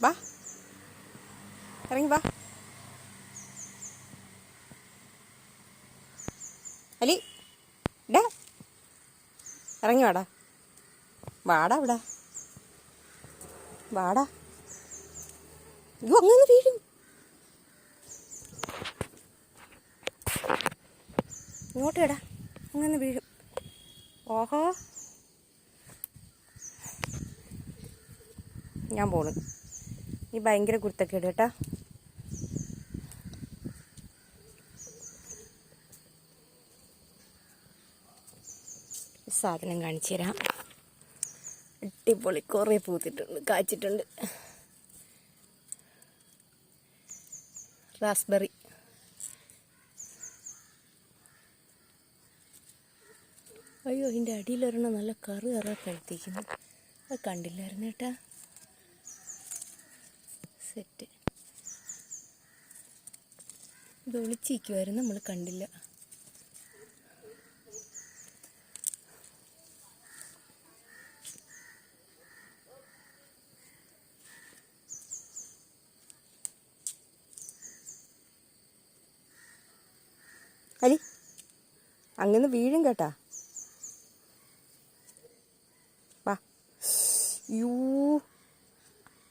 വാ. ഇറങ്ങി വാ. അലി ഡാ. ഇറങ്ങി വാടാ. വാടാ ഇവിടെ വാടാ. അയ്യോ അങ്ങനെ വീഴും. ഇങ്ങോട്ട് കേടാ അങ്ങനെ വീഴും. ഓഹോ. ഞാൻ പോണു. ഈ ഭയങ്കര കുരുത്തക്കേട് കേട്ടാ. സാധനം കാണിച്ചു തരാം. അടിപൊളി കുറേ പൂത്തിട്ടുണ്ട് കാച്ചിട്ടുണ്ട്. റാസ്ബെറി. അയ്യോ അതിന്റെ അടിയിലൊരെണ്ണം നല്ല കറ് കറ കഴുത്തിക്കുന്നു അത് കണ്ടില്ലായിരുന്നു കേട്ടാ. സെറ്റ് ഇത് ഒളിച്ചിരിക്കുമായിരുന്നു നമ്മൾ കണ്ടില്ല. അലി അങ്ങനെ വീഴും കേട്ടാ. വാ. യൂ